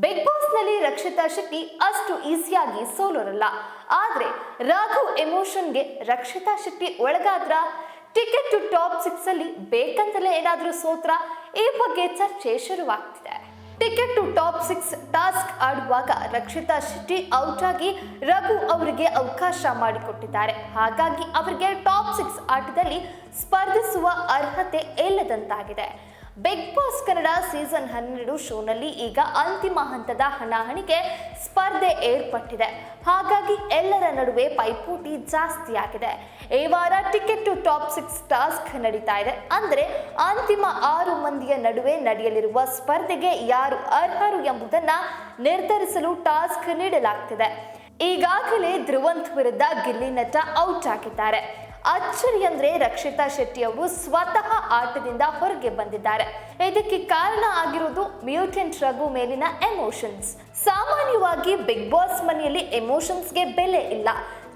Big ಬಾಸ್ನಲ್ಲಿ Rakshita Shetty ಅಷ್ಟು ಈಸಿಯಾಗಿ ಸೋಲೋರಲ್ಲ. ಆದ್ರೆ ರಾಘು ಎಮೋಷನ್ಗೆ ರಕ್ಷಿತಾ ಶೆಟ್ಟಿ ಒಳಗಾದ್ರ ಟಿಕೆಟ್ ಟು ಟಾಪ್ ಸಿಕ್ಸ್ ಅಲ್ಲಿ ಬೇಕಂತಲೇ ಏನಾದರೂ ಸೋತ್ರ ಈ ಬಗ್ಗೆ ಚರ್ಚೆ ಶುರುವಾಗ್ತಿದೆ. Ticket to top six task ಆಡುವಾಗ ರಕ್ಷಿತಾ ಶೆಟ್ಟಿ ಔಟ್ ಆಗಿ ರಘು ಅವರಿಗೆ ಅವಕಾಶ ಮಾಡಿಕೊಟ್ಟಿದ್ದಾರೆ. ಹಾಗಾಗಿ ಅವರಿಗೆ ಟಾಪ್ ಸಿಕ್ಸ್ ಆಟದಲ್ಲಿ ಸ್ಪರ್ಧಿಸುವ ಅರ್ಹತೆ ಇಲ್ಲದಂತಾಗಿದೆ. ಬಿಗ್ ಬಾಸ್ ಕನ್ನಡ ಸೀಸನ್ ಹನ್ನೆರಡು ಶೋನಲ್ಲಿ ಈಗ ಅಂತಿಮ ಹಂತದ ಹಣಾಹಣಿಗೆ ಸ್ಪರ್ಧೆ ಏರ್ಪಟ್ಟಿದೆ. ಹಾಗಾಗಿ ಎಲ್ಲರ ನಡುವೆ ಪೈಪೋಟಿ ಜಾಸ್ತಿಯಾಗಿದೆ ಈ ವಾರ ticket to top six task ನಡೀತಾ ಇದೆ. ಅಂದರೆ ಅಂತಿಮ ಆರು ಮಂದಿಯ ನಡುವೆ ನಡೆಯಲಿರುವ ಸ್ಪರ್ಧೆಗೆ ಯಾರು ಅರ್ಹರು ಎಂಬುದನ್ನ ನಿರ್ಧರಿಸಲು ಟಾಸ್ಕ್ ನೀಡಲಾಗ್ತಿದೆ. ಈಗಾಗಲೇ ಧ್ರುವಂತ್ ವಿರುದ್ಧ ಗಿಲ್ಲಿ ನಟ ಔಟ್ ಆಗಿದ್ದಾರೆ. ಅಚ್ಚರಿ ಅಂದ್ರೆ ರಕ್ಷಿತಾ ಶೆಟ್ಟಿ ಅವರು ಸ್ವತಃ ಆಟದಿಂದ ಹೊರಗೆ ಬಂದಿದ್ದಾರೆ. ಇದಕ್ಕೆ ಕಾರಣ ಆಗಿರೋದು ಮ್ಯೂಟೆಂಟ್ ರಘು ಮೇಲಿನ ಎಮೋಷನ್ಸ್. ಸಾಮಾನ್ಯವಾಗಿ ಬಿಗ್ ಬಾಸ್ ಮನೆಯಲ್ಲಿ ಎಮೋಷನ್ಸ್ಗೆ ಬೆಲೆ ಇಲ್ಲ.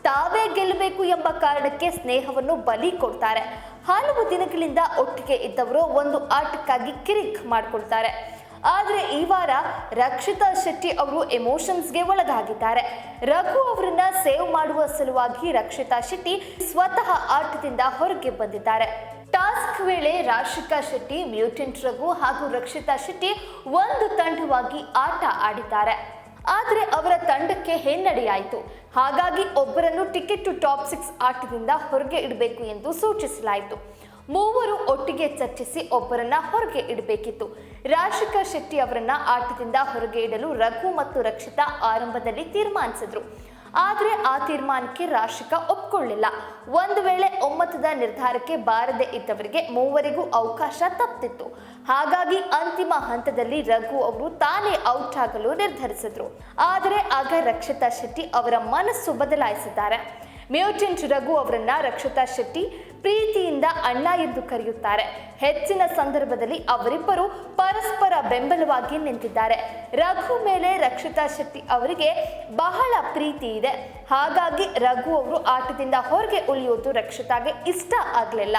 ತಾವೇ ಗೆಲ್ಲಬೇಕು ಎಂಬ ಕಾರಣಕ್ಕೆ ಸ್ನೇಹವನ್ನು ಬಲಿ ಕೊಡ್ತಾರೆ. ಹಲವು ದಿನಗಳಿಂದ ಒಟ್ಟಿಗೆ ಇದ್ದವರು ಒಂದು ಆಟಕ್ಕಾಗಿ ಕಿರಿಕ್ ಮಾಡ್ಕೊಳ್ತಾರೆ. ಆದ್ರೆ ಈ ವಾರ ರಕ್ಷಿತಾ ಶೆಟ್ಟಿ ಅವರು ಎಮೋಷನ್ಸ್ಗೆ ಒಳಗಾಗಿದ್ದಾರೆ. ರಘು ಅವರನ್ನ ಸೇವ್ ಮಾಡುವ ಸಲುವಾಗಿ ರಕ್ಷಿತಾ ಶೆಟ್ಟಿ ಸ್ವತಃ ಆಟದಿಂದ ಹೊರಗೆ ಬಂದಿದ್ದಾರೆ. ಟಾಸ್ಕ್ ವೇಳೆ ರಾಶಿಕಾ ಶೆಟ್ಟಿ, ಮ್ಯೂಟೆಂಟ್ ರಘು ಹಾಗೂ ರಕ್ಷಿತಾ ಶೆಟ್ಟಿ ಒಂದು ತಂಡವಾಗಿ ಆಟ ಆಡಿದ್ದಾರೆ. ಆದರೆ ಅವರ ತಂಡಕ್ಕೆ ಹಿನ್ನಡೆಯಾಯಿತು. ಹಾಗಾಗಿ ಒಬ್ಬರನ್ನು ಟಿಕೆಟ್ ಟು ಟಾಪ್ ಸಿಕ್ಸ್ ಆಟದಿಂದ ಹೊರಗೆ ಇಡಬೇಕು ಎಂದು ಸೂಚಿಸಲಾಯಿತು. ಮೂವರು ಒಟ್ಟಿಗೆ ಚರ್ಚಿಸಿ ಒಬ್ಬರನ್ನ ಹೊರಗೆ ಇಡಬೇಕಿತ್ತು. ರಾಶಿಕಾ ಶೆಟ್ಟಿ ಅವರನ್ನ ಆಟದಿಂದ ಹೊರಗೆ ಇಡಲು ರಘು ಮತ್ತು ರಕ್ಷಿತಾ ಆರಂಭದಲ್ಲಿ ತೀರ್ಮಾನಿಸಿದ್ರು. ಆದರೆ ಆ ತೀರ್ಮಾನಕ್ಕೆ ರಾಶಿಕಾ ಒಪ್ಕೊಳ್ಳಿಲ್ಲ. ಒಂದು ವೇಳೆ ಒಮ್ಮತದ ನಿರ್ಧಾರಕ್ಕೆ ಬಾರದೆ ಇದ್ದವರಿಗೆ ಮೂವರಿಗೂ ಅವಕಾಶ ತಪ್ಪಿತ್ತು. ಹಾಗಾಗಿ ಅಂತಿಮ ಹಂತದಲ್ಲಿ ರಘು ಅವರು ತಾನೇ ಔಟ್ ಆಗಲು ನಿರ್ಧರಿಸಿದ್ರು. ಆದರೆ ಆಗ ರಕ್ಷಿತಾ ಶೆಟ್ಟಿ ಅವರ ಮನಸ್ಸು ಬದಲಾಯಿಸಿದ್ದಾರೆ. ಮ್ಯೂಟೆಂಟ್ ರಘು ಅವರನ್ನ ರಕ್ಷಿತಾ ಶೆಟ್ಟಿ ಪ್ರೀತಿಯಿಂದ ಅಣ್ಣ ಎಂದು ಕರೆಯುತ್ತಾರೆ. ಹೆಚ್ಚಿನ ಸಂದರ್ಭದಲ್ಲಿ ಅವರಿಬ್ಬರು ಪರಸ್ಪರ ಬೆಂಬಲವಾಗಿ ನಿಂತಿದ್ದಾರೆ. ರಘು ಮೇಲೆ ರಕ್ಷಿತಾ ಶೆಟ್ಟಿ ಅವರಿಗೆ ಬಹಳ ಪ್ರೀತಿ ಇದೆ. ಹಾಗಾಗಿ ರಘು ಅವರು ಆಟದಿಂದ ಹೊರಗೆ ಉಳಿಯೋದು ರಕ್ಷಿತಾಗೆ ಇಷ್ಟ ಆಗಲಿಲ್ಲ.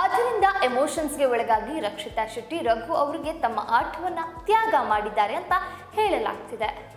ಆದ್ದರಿಂದ ಎಮೋಷನ್ಸ್ಗೆ ಒಳಗಾಗಿ ರಕ್ಷಿತಾ ಶೆಟ್ಟಿ ರಘು ಅವರಿಗೆ ತಮ್ಮ ಆಟವನ್ನ ತ್ಯಾಗ ಮಾಡಿದ್ದಾರೆ ಅಂತ ಹೇಳಲಾಗ್ತಿದೆ.